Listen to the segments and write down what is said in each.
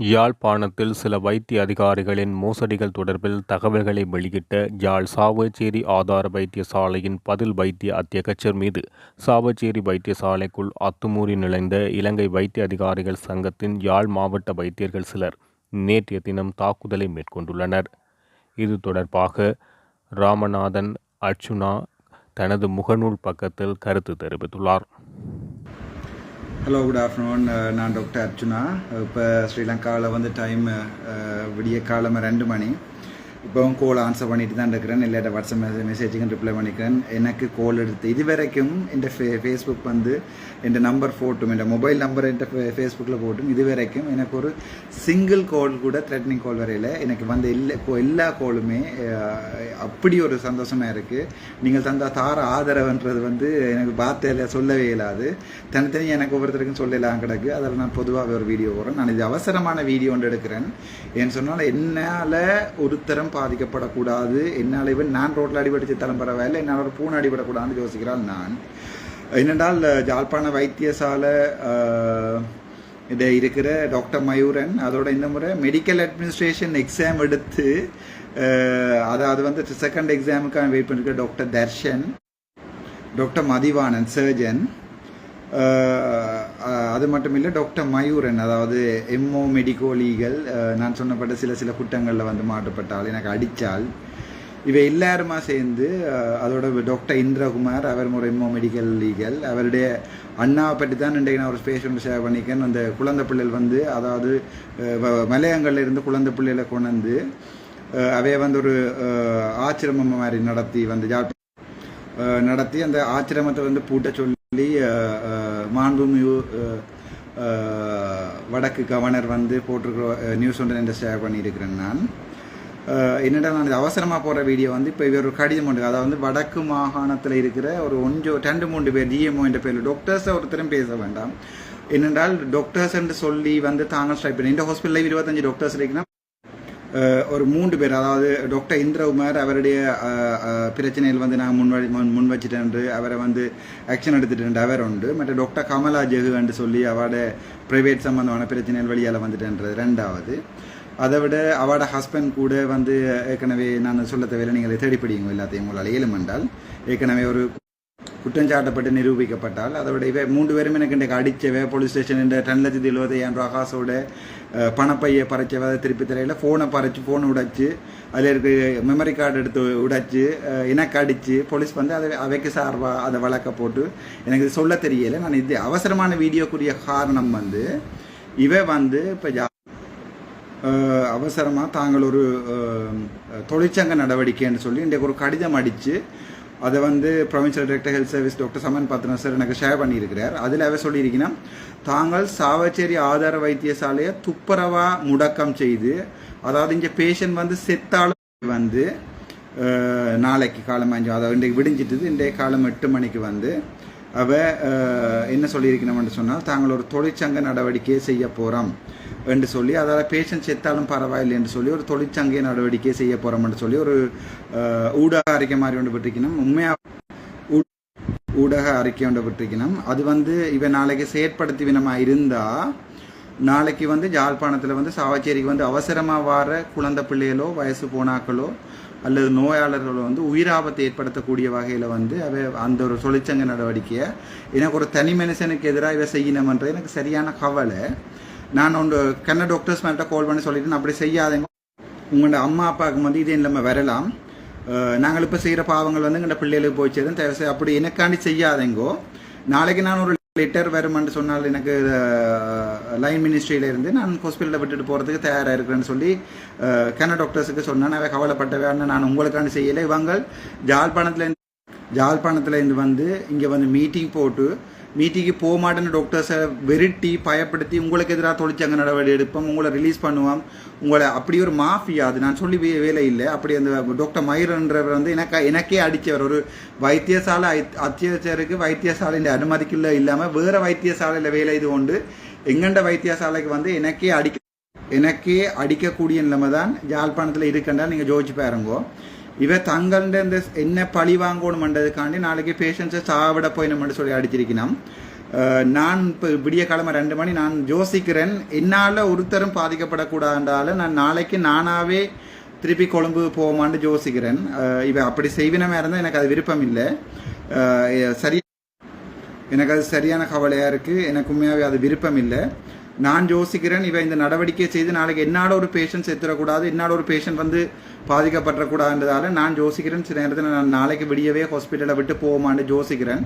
யாழ்ப்பாணத்தில் சில வைத்திய அதிகாரிகளின் மோசடிகள் தொடர்பில் தகவல்களை வெளியிட்ட யாழ் சாவச்சேரி ஆதார வைத்தியசாலையின் பதில் வைத்திய அத்தியகச்சர் மீது சாவச்சேரி வைத்தியசாலைக்குள் அத்துமூறி நுழைந்த இலங்கை வைத்திய அதிகாரிகள் சங்கத்தின் யாழ் மாவட்ட வைத்தியர்கள் சிலர் நேற்றைய தினம் தாக்குதலை மேற்கொண்டுள்ளனர். இது தொடர்பாக ராமநாதன் அர்ச்சுனா தனது முகநூல் பக்கத்தில் கருத்து தெரிவித்துள்ளார். ஹலோ குட் ஆஃப்டர்நூன் நான் டாக்டர் அர்ச்சுனா இப்போ ஸ்ரீலங்காவில் வந்து டைம் uh, விடிய காலமாக ரெண்டு மணி. இப்போவும் கோல் ஆன்சர் பண்ணிட்டு தான் இருக்கிறேன். இல்லாட்ட வாட்ஸ்அப் மெசேஜ் மெசேஜுக்கும் ரிப்ளை பண்ணிக்கிறேன். எனக்கு கோல் எடுத்து இது வரைக்கும் இந்த ஃபே ஃபேஸ்புக் வந்து என் நம்பர் போட்டும். என் மொபைல் நம்பர் என் ஃபேஸ்புக்கில் போட்டும். இது வரைக்கும் எனக்கு ஒரு சிங்கிள் கால் கூட த்ரெட்னிங் கால் வரையில் எனக்கு வந்த எல்லா கோ- எல்லா கோலுமே அப்படி ஒரு சந்தோஷமாக இருக்குது நீங்கள் தந்த தார ஆதரவுன்றது வந்து எனக்கு வார்த்தையில் சொல்லவே இயலாது. தனித்தனி எனக்கு ஒவ்வொருத்தருக்கும் சொல்லலாம் கிடக்கு. அதில் நான் பொதுவாக ஒரு வீடியோ போகிறேன் நான் இது அவசரமான வீடியோ ஒன்று எடுக்கிறேன். ஏன்னு சொன்னால் என்னால் ஒருத்தரம் பாதிக்கப்படக்கூடாது. என்னால் இவன் நான் ரோட்டில் அடிபடிச்சு தரம் பரவாயில்ல என்னால் ஒரு பூனை அடிபடக்கூடாதுன்னு யோசிக்கிறாள் நான். என்னென்றால் ஜாழ்ப்பாண வைத்தியசாலை இதை இருக்கிற டாக்டர் மயூரன் அதோட இந்த முறை மெடிக்கல் அட்மினிஸ்ட்ரேஷன் எக்ஸாம் எடுத்து அதை அதாவது வந்து செகண்ட் எக்ஸாமுக்கான வெயிட் பண்ணிருக்க doctor Dharshan doctor Mathivanan surgeon அது மட்டும் இல்லை டாக்டர் மயூரன் அதாவது எம்ஓ மெடிக்கோ லீகல் நான் சொன்னப்பட்ட சில சில குற்றங்களில் வந்து மாற்றப்பட்டால் எனக்கு அடித்தால் இவை எல்லாருமா சேர்ந்து அதோட டாக்டர் இந்திரகுமார் அவர் ஒரு எம்ஓ மெடிக்கல் லீகல் அவருடைய அண்ணாவை பற்றி தான் இன்றைக்கு நான் ஒரு ஸ்பேஸ் ஒன்று ஷேர் பண்ணிக்கேன். அந்த குழந்தை பிள்ளைகள் வந்து அதாவது மலையங்கள்ல இருந்து குழந்தை பிள்ளைகளை கொண்டு வந்து அவைய வந்து ஒரு ஆச்சிரமம் மாதிரி நடத்தி வந்து நடத்தி அந்த ஆச்சிரமத்தை வந்து பூட்ட சொல்லி அஹ், மாண்புமிகு வடக்கு கவர்னர் வந்து போட்டிருக்கிற நியூஸ் ஒன்று என்று ஷேர் பண்ணியிருக்கிறேன் நான். என்னடா நான் இது அவசரமாக போகிற வீடியோ வந்து இப்போ இவர் ஒரு கடிதம் ஒன்று அதாவது வந்து வடக்கு மாகாணத்தில் இருக்கிற ஒரு ஒன்றோ ரெண்டு மூன்று பேர் டிஎம்ஓ என்ற பேரில் டாக்டர்ஸை ஒருத்தரும் பேச வேண்டாம். என்னென்றால் டாக்டர்ஸ் என்று சொல்லி வந்து தாங்கள் ஸ்ட்ரைக் பண்ணி இந்த ஹாஸ்பிட்டலில் இருபத்தஞ்சு டாக்டர்ஸ் இருக்குன்னா ஒரு மூன்று பேர் அதாவது டாக்டர் இந்திரகுமார் அவருடைய பிரச்சனையில் வந்து நான் முன் முன் முன் வச்சுட்டேன் அவரை வந்து ஆக்ஷன் எடுத்துட்டு அவர் உண்டு. மற்ற டாக்டர் கமலா ஜெகு என்று சொல்லி அவட பிரைவேட் சம்பந்தமான பிரச்சனைகள் வழியால் வந்துட்டேன்றது ரெண்டாவது. அதை விட அவட ஹஸ்பண்ட் கூட வந்து ஏற்கனவே நான் சொல்ல தேவையில்லை நீங்கள் தேடிப்பிடிங்க எல்லாத்தையும் உங்களால். ஏழுமென்றால் ஏற்கனவே ஒரு குற்றஞ்சாட்டப்பட்டு நிரூபிக்கப்பட்டால் அதோட இவை மூன்று பேரும் எனக்கு இன்றைக்கு அடிச்சவ போலீஸ் ஸ்டேஷன் இந்த ரெண்டு லட்சத்தி எழுபத்தையாயிரம் ரூபா காசோட பணப்பையை பறிச்சவ அதை திருப்பி தரையில் ஃபோனை பறிச்சு ஃபோன் உடைச்சு அதில் இருக்க மெமரி கார்டு எடுத்து உடைச்சு எனக்கு அடித்து போலீஸ் வந்து அதை அவைக்கு சார்பாக அதை வழக்க போட்டு எனக்கு இது சொல்ல தெரியலை. நான் இது அவசரமான வீடியோக்குரிய காரணம் வந்து இவை வந்து இப்போ அவசரமாக தாங்கள் ஒரு தொழிற்சங்க நடவடிக்கைன்னு சொல்லி இன்றைக்கு ஒரு கடிதம் அடித்து அதை வந்து provincial director health service doctor Saman Pathra sir எனக்கு ஷேர் பண்ணியிருக்கிறார். அதில் அவர் சொல்லியிருக்கீங்கன்னா தாங்கள் சாவச்சேரி ஆதார வைத்தியசாலையை துப்புரவா முடக்கம் செய்து அதாவது இங்கே பேஷண்ட் வந்து செத்தாலும் வந்து நாளைக்கு காலம் அஞ்சு அதாவது இன்றைக்கு விடிஞ்சிட்டுது இன்றைய காலம் எட்டு மணிக்கு வந்து அவ என்ன சொல்லியிருக்கணும்னு சொன்னால் தாங்கள் ஒரு தொழிற்சங்க நடவடிக்கையை செய்ய போகிறோம் என்று சொல்லி அதாவது பேஷண்ட் செத்தாலும் பரவாயில்லை என்று சொல்லி ஒரு தொழிற்சங்க நடவடிக்கை செய்ய போகிறோம்னு சொல்லி ஒரு ஊடக அறிக்கை மாதிரி ஒன்று விட்டுருக்கணும் உண்மையாக ஊடக அறிக்கை ஒன்று விட்டுருக்கணும் அது வந்து இவன் நாளைக்கு செயற்படுத்தி வினமா இருந்தா நாளைக்கு வந்து யாழ்ப்பாணத்தில் வந்து சாவச்சேரிக்கு வந்து அவசரமாக வர குழந்தை பிள்ளைகளோ வயசு போனாக்களோ அல்லது நோயாளர்களோ வந்து உயிராபத்தை ஏற்படுத்தக்கூடிய வகையில் வந்து அவ அந்த ஒரு தொழிற்சங்க நடவடிக்கையை எனக்கு ஒரு தனி மனுஷனுக்கு எதிராக இவ செய்யணுமன்றது எனக்கு சரியான கவலை. நான் ஒன்று கண்ண டாக்டர்ஸ் மேல்கிட்ட கால் பண்ணி சொல்லிட்டு நான் அப்படி செய்யாதேங்க. உங்களோட அம்மா அப்பாவுக்கு வந்து இதே இல்லாமல் வரலாம். நாங்கள் இப்போ செய்கிற பாவங்கள் வந்து எங்களோட பிள்ளைகளுக்கு போய் சேரும் தயவு அப்படி எனக்காண்டி செய்யாதேங்கோ. நாளைக்கு நான் ஒரு லெட்டர் வருமென்று சொன்னால் எனக்கு லைன் மினிஸ்ட்ரியில இருந்து நான் ஹாஸ்பிட்டலில் விட்டுட்டு போகிறதுக்கு தயாராக இருக்கிறேன்னு சொல்லி அஹ், டாக்டர்ஸுக்கு டாக்டர்ஸுக்கு சொன்னேன். கவலைப்பட்ட கவலைப்பட்டவேன்னு நான் உங்களுக்காண்டி செய்யலை. இவங்க ஜாழ்ப்பாணத்துலேருந்து ஜாழ்ப்பாணத்துலேருந்து வந்து இங்கே வந்து மீட்டிங் போட்டு மீட்டிங்கு போக மாட்டேன்னு டாக்டர்ஸை வெறுட்டி பயப்படுத்தி உங்களுக்கு எதிராக தொழிற்சங்க நடவடிக்கை எடுப்போம் உங்களை ரிலீஸ் பண்ணுவோம் உங்களை அப்படி ஒரு மாஃபியா அது நான் சொல்லி வேலை இல்லை. அப்படி அந்த டாக்டர் மயிரன்றவர் வந்து எனக்கு எனக்கே அடித்தவர். ஒரு வைத்தியசாலை ஐ- அத்தியட்சருக்கு வைத்தியசாலையின் அனுமதிக்குள்ள இல்லாமல் வேறு வைத்தியசாலையில் வேலை இது கொண்டு எங்கண்ட வைத்தியசாலைக்கு வந்து எனக்கே அடிக்க எனக்கே அடிக்கக்கூடிய நிலைமை தான் யாழ்ப்பாணத்தில் இருக்கண்டா நீங்கள் ஜோதிச்சு பாருங்கோ. இவ தங்கள்ட இந்த என்ன பழி வாங்கணுமன்றதுக்காண்டி நாளைக்கு பேஷண்ட்ஸை சாவிட போயினோம்னு சொல்லி அடிச்சிருக்கணும் நான் இப்போ விடிய கிழமை ரெண்டு மணி நான் யோசிக்கிறேன் என்னால் ஒருத்தரும் பாதிக்கப்படக்கூடாதால நான் நாளைக்கு நானாவே திருப்பி கொழும்பு போவோமான்னு யோசிக்கிறேன் அஹ், அப்படி செய்வினமா இருந்தால் எனக்கு அது விருப்பம் இல்லை சரி எனக்கு அது சரியான கவலையாக இருக்குது எனக்கு உண்மையாகவே அது விருப்பம் இல்லை நான் யோசிக்கிறேன் இவன் இந்த நடவடிக்கை செய்து நாளைக்கு என்னால் ஒரு பேஷண்ட் செத்துடக்கூடாது என்னால் ஒரு பேஷண்ட் வந்து பாதிக்கப்படக்கூடாதுன்றதால நான் யோசிக்கிறேன். சில நேரத்தில் நான் நாளைக்கு விடியவே ஹாஸ்பிட்டலை விட்டு போவோமான்னு யோசிக்கிறேன்.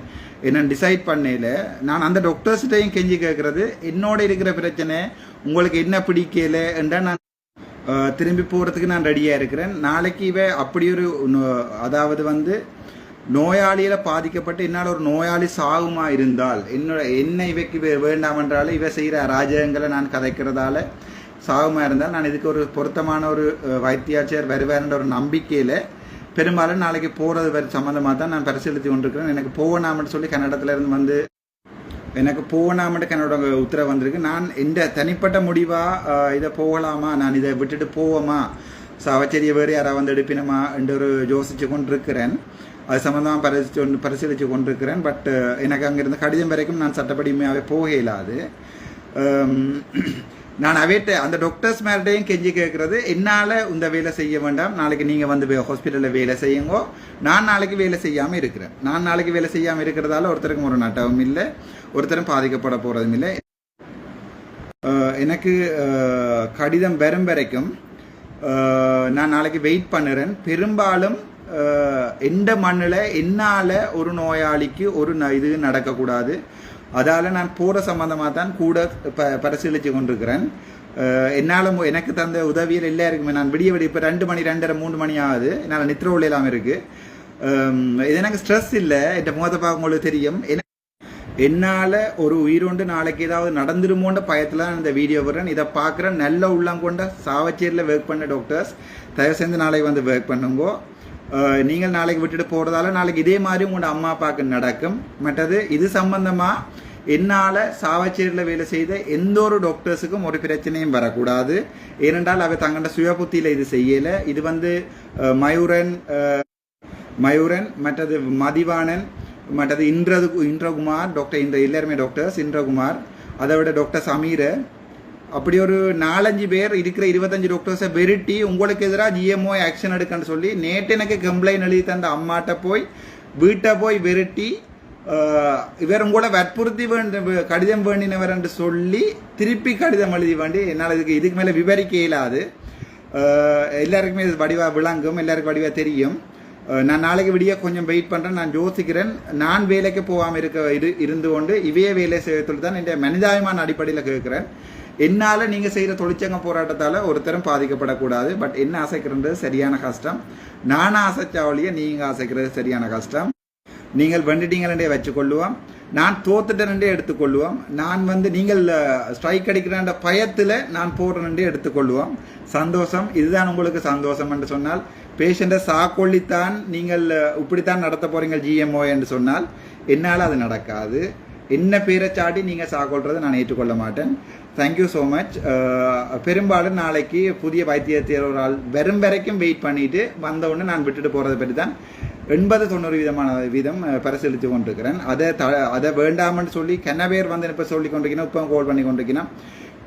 என்ன டிசைட் பண்ணையில் நான் அந்த டாக்டர்ஸ்கிட்டையும் கெஞ்சி கேட்குறது என்னோட இருக்கிற பிரச்சனை உங்களுக்கு என்ன பிடிக்கல? என்றா நான் திரும்பி போகிறதுக்கு நான் ரெடியாக இருக்கிறேன். நாளைக்கு இவ அப்படி ஒரு அதாவது வந்து நோயாளியில் பாதிக்கப்பட்டு என்னால் ஒரு நோயாளி சாகுமா இருந்தால் என்னோட என்ன இவைக்கு வே- வேண்டாம் என்றாலும் இவை செய்கிற அராஜகங்களை நான் கதைக்கிறதால சாகுமா இருந்தால் நான் இதுக்கு ஒரு பொருத்தமான ஒரு அஹ், வைத்தியாச்சர் வருவார்ன்ற ஒரு நம்பிக்கையில் பெரும்பாலும் நாளைக்கு போகிறது வரை சம்மந்தமாக தான் நான் பரிசீலித்து கொண்டிருக்கிறேன். எனக்கு போகணாமன்னு சொல்லி கன்னடத்துலேருந்து வந்து எனக்கு போகணாமட்டு என்னோட உத்தரவு வந்திருக்கு. நான் இந்த தனிப்பட்ட முடிவாக இதை போகலாமா நான் இதை விட்டுட்டு போவோமா சவச்சரிய வேறு யாராவது வந்து எடுப்பினமா என்று ஒரு யோசிச்சு கொண்டிருக்கிறேன். அது சம்மந்தமாக பரிசு கொண்டு பரிசீலித்து கொண்டிருக்கிறேன். பட் uh, எனக்கு அங்கிருந்து கடிதம் வரைக்கும் நான் சட்டப்படிமையாகவே போக இயலாது um, நான் அவைட்ட அந்த டாக்டர்ஸ் மேர்டையும் கெஞ்சி கேட்குறது என்னால் இந்த வேலை செய்ய வேண்டாம். நாளைக்கு நீங்கள் வந்து ஹாஸ்பிட்டலில் வேலை செய்யுங்கோ. நான் நாளைக்கு வேலை செய்யாமல் இருக்கிறேன். நான் நாளைக்கு வேலை செய்யாமல் இருக்கிறதால ஒருத்தருக்கும் ஒரு நட்டவும் இல்லை. ஒருத்தரும் பாதிக்கப்பட போகிறதும் இல்லை. Uh, எனக்கு uh, கடிதம் வரும் வரைக்கும் நான் நாளைக்கு வெயிட் பண்ணுறேன். பெரும்பாலும் எந்த மண்ணில் என்னால் ஒரு நோயாளிக்கு ஒரு ந- இது நடக்கக்கூடாது. அதால் நான் போகிற சம்மந்தமாக தான் கூட ப பரிசீலித்து கொண்டிருக்கிறேன். என்னால் எனக்கு தந்த உதவியில் எல்லாருக்குமே நான் விடிய விடிய இப்போ ரெண்டு மணி ரெண்டரை மூணு மணி ஆகுது. என்னால் நித்திர இல்லாமல் இருக்குது இது எனக்கு ஸ்ட்ரெஸ் இல்லை. என் முகத்தை பார்க்கும்போது தெரியும். என்னால் ஒரு உயிரோண்டு நாளைக்கு ஏதாவது நடந்துருமோன்ற பயத்தில் நான் இந்த வீடியோ வரேன் இதை பார்க்குற நல்ல உள்ளம் கொண்ட சாவச்சேரியில் ஒர்க் பண்ண டாக்டர்ஸ் தயவு செஞ்சு நாளைக்கு வந்து ஒர்க் பண்ணுங்கோ. நீங்கள் நாளைக்கு விட்டுட்டு போகிறதால நாளைக்கு இதே மாதிரி உங்களோட அம்மா அப்பாவுக்கு நடக்கும். மற்றது இது சம்பந்தமாக என்னால் சாவச்சேரியில் வேலை செய்த எந்த ஒரு டாக்டர்ஸுக்கும் ஒரு பிரச்சனையும் வரக்கூடாது. ஏனென்றால் அவை தங்களோட சுய புத்தியில் இது செய்யலை. இது வந்து மயூரன் மயூரன் மற்றது மதிவாணன் மற்றது இன்றது இந்திரகுமார் டாக்டர் இந்த எல்லாருமே டாக்டர்ஸ் இந்திரகுமார். அதை விட டாக்டர் சமீர் அப்படி ஒரு நாலஞ்சு பேர் இருக்கிற இருபத்தஞ்சு டாக்டர்ஸை வெருட்டி உங்களுக்கு எதிராக ஜிஎம்ஓ ஆக்ஷன் எடுக்கன்னு சொல்லி நேற்று எனக்கு கம்ப்ளைண்ட் எழுதி தந்த அம்மாட்ட போய் வீட்டை போய் வெருட்டி இவர் உங்களை வற்புறுத்தி வேண்ட கடிதம் வேண்டினவர் என்று சொல்லி திருப்பி கடிதம் எழுதி வேண்டி என்னால் இதுக்கு இதுக்கு மேலே விவரிக்க இயலாது எல்லாருக்குமே இது வடிவாக விளங்கும் எல்லாருக்கும் வடிவாக தெரியும். நான் நாளைக்கு விடிய கொஞ்சம் வெயிட் பண்ணுறேன் நான் யோசிக்கிறேன். நான் வேலைக்கு போகாமல் இருக்க இரு இருந்து கொண்டு இவையே வேலை செய்யத்தில் தான் என்னுடைய மனிதாபிமான அடிப்படையில் கேட்குறேன். என்னால் நீங்கள் செய்கிற தொழிற்சங்க போராட்டத்தால் ஒருத்தரும் பாதிக்கப்படக்கூடாது பட் என்ன ஆசைக்கிறது சரியான கஷ்டம். நான் ஆசைச்சாவளியை நீங்கள் ஆசைக்கிறது சரியான கஷ்டம். நீங்கள் வெண்டுட்டீங்களே வச்சுக்கொள்ளுவோம். நான் தோத்துட்டேனே எடுத்துக்கொள்ளுவோம். நான் வந்து நீங்கள் ஸ்ட்ரைக் அடிக்கிறன்ற பயத்தில் நான் போடுறேனே எடுத்துக்கொள்ளுவோம். சந்தோஷம் இதுதான் உங்களுக்கு சந்தோஷம் என்று சொன்னால் பேஷண்ட்டை சாக்கொள்ளித்தான் நீங்கள் இப்படித்தான் நடத்த போகிறீங்க ஜிஎம்ஓ என்று சொன்னால் என்னால் அது நடக்காது. என்ன பேரை சாட்டி நீங்கள் சாக்கொள்றதை நான் ஏற்றுக்கொள்ள மாட்டேன். தேங்க்யூ ஸோ மச் பெரும்பாலும் நாளைக்கு புதிய வைத்தியத்தில் ஒரு ஆள் வெறும் வரைக்கும் வெயிட் பண்ணிட்டு வந்தவுடனே நான் விட்டுட்டு போகிறத பற்றி தான் எண்பது தொண்ணூறு விதமான வீதம் பரிசீலித்து கொண்டிருக்கிறேன். அதை த அதை வேண்டாமன்னு சொல்லி கென்ன பேர் வந்து இப்போ சொல்லி கொண்டிருக்கணும் இப்போ கால் பண்ணி கொண்டிருக்கணும்.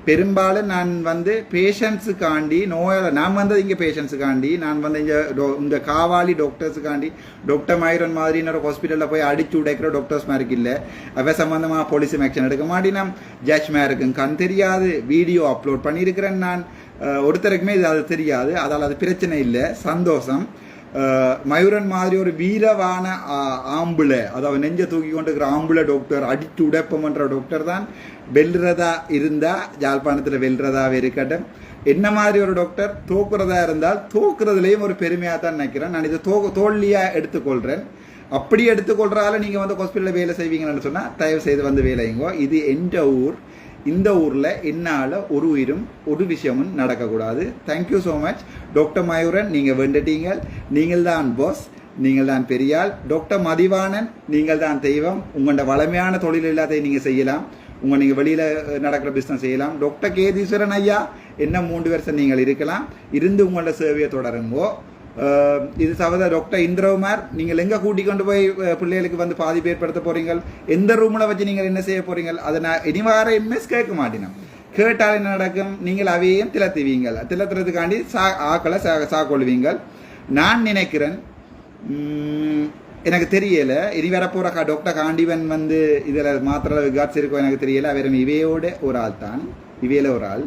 பெரும்பாலும் நான் வந்து பேஷண்ட்ஸுக்காண்டி நோயால் நான் வந்தது இங்கே பேஷண்ட்ஸுக்காண்டி நான் வந்து இங்கே டோ- இந்த காவாலி டாக்டர்ஸுக்காண்டி டாக்டர் மைரன் மாதிரி இன்னொரு ஹாஸ்பிட்டலில் போய் அடிச்சு உடைக்கிற டாக்டர்ஸ் மாதிரி இல்லை. அவை சம்மந்தமாக போலீஸும் ஆக்ஷன் எடுக்க மாட்டினா. ஜட்ஜ் இருக்கும் கண் தெரியாது. வீடியோ அப்லோட் பண்ணியிருக்கிறேன் நான். ஒருத்தருக்குமே இது அது தெரியாது. அதால் அது பிரச்சனை இல்லை. சந்தோஷம். மயூரன் மாதிரி ஒரு வீரவான ஆ- ஆம்புல அதாவது நெஞ்ச தூக்கி கொண்டு இருக்கிற ஆம்புல டாக்டர் அடித்து உடைப்பம்ன்ற டாக்டர் தான் வெல்றதா இருந்தால் யாழ்ப்பாணத்தில் வெல்றதாவே இருக்கட்டும் என்ன மாதிரி ஒரு டாக்டர் தோக்குறதா இருந்தால் தோக்குறதுலேயும் ஒரு பெருமையாக தான் நினைக்கிறேன் நான் இதை தோ தோல்வியாக எடுத்துக்கொள்கிறேன் அப்படி எடுத்துக்கொள்கிறால நீங்கள் வந்து ஹாஸ்பிட்டலில் வேலை செய்வீங்கன்னு சொன்னால் தயவு செய்து வந்து வேலைங்கோ இது எந்த ஊர் இந்த ஊரில் என்னால் ஒரு உயிரும் ஒரு விஷயமும் நடக்கக்கூடாது. Thank you so much doctor Mayuran நீங்கள் வேண்டுட்டீங்க. நீங்கள் தான் பாஸ் நீங்கள் தான் பெரியாள். டாக்டர் மதிவாணன் நீங்கள் தான் தெய்வம். உங்களோட வளமையான தொழில் எல்லாத்தையும் நீங்கள் செய்யலாம். உங்கள் நீங்கள் வெளியில் நடக்கிற பிஸ்னஸ் செய்யலாம். டாக்டர் கேதீஸ்வரன் ஐயா என்ன மூன்று வருஷம் நீங்கள் இருக்கலாம். இருந்து உங்களோட சேவையை தொடருங்கோ. இது சகோதர டாக்டர் இந்திரகுமார் நீங்கள் எங்கே கூட்டி கொண்டு போய் பிள்ளைகளுக்கு வந்து பாதிப்பு ஏற்படுத்த போறீங்க எந்த ரூமில் வச்சு நீங்கள் என்ன செய்ய போறீங்க அதை நான் இனிவார எம்எஸ் கேட்க மாட்டினோம். கேட்டால் என்ன நடக்கும்? நீங்கள் அவையும் திலத்துவீங்கள். திலத்துறதுக்காண்டி சா ஆக்களை சா சாக்கொள்வீங்கள். நான் நினைக்கிறேன் எனக்கு தெரியல. இனி வரப்போற கா டாக்டர் காண்டிவன் வந்து இதில் மாத்திர விகாட்ஸ் இருக்கோ எனக்கு தெரியல. அவர் இவையோட ஒரு ஆள் தான். இவையில ஒரு ஆள்.